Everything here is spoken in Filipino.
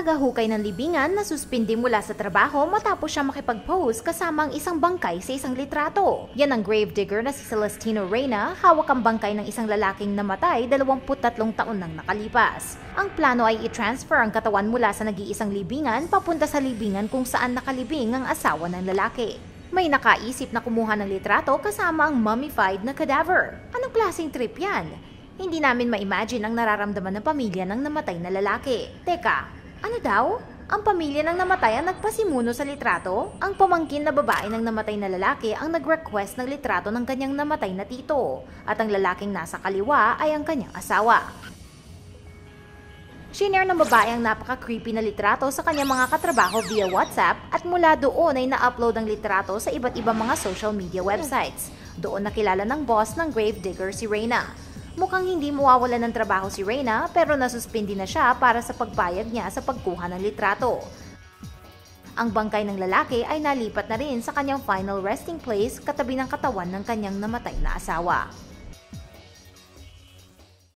tagahukay ng libingan na suspindi mula sa trabaho matapos siya makipag-pose kasama ang isang bangkay sa isang litrato. Yan ang gravedigger na si Celestino Reyna, hawak ang bangkay ng isang lalaking namatay 23 taon nang nakalipas. Ang plano ay i-transfer ang katawan mula sa nag-iisang libingan papunta sa libingan kung saan nakalibing ang asawa ng lalaki. May nakaisip na kumuha ng litrato kasama ang mummified na cadaver. Anong klaseng trip yan? Hindi namin ma-imagine ang nararamdaman ng pamilya ng namatay na lalaki. Teka, ano daw? Ang pamilya ng namatay ang nagpasimuno sa litrato? Ang pamangkin na babae ng namatay na lalaki ang nag-request ng litrato ng kanyang namatay na tito. At ang lalaking nasa kaliwa ay ang kanyang asawa. Shinare ng babae ang napaka-creepy na litrato sa kanyang mga katrabaho via WhatsApp at mula doon ay na-upload ang litrato sa iba't ibang mga social media websites. Doon nakilala ng boss ng gravedigger si Reyna. Mukhang hindi mawawala ng trabaho si Reyna pero nasuspindi na siya para sa pagbayag niya sa pagkuha ng litrato. Ang bangkay ng lalaki ay nalipat na rin sa kanyang final resting place katabi ng katawan ng kanyang namatay na asawa.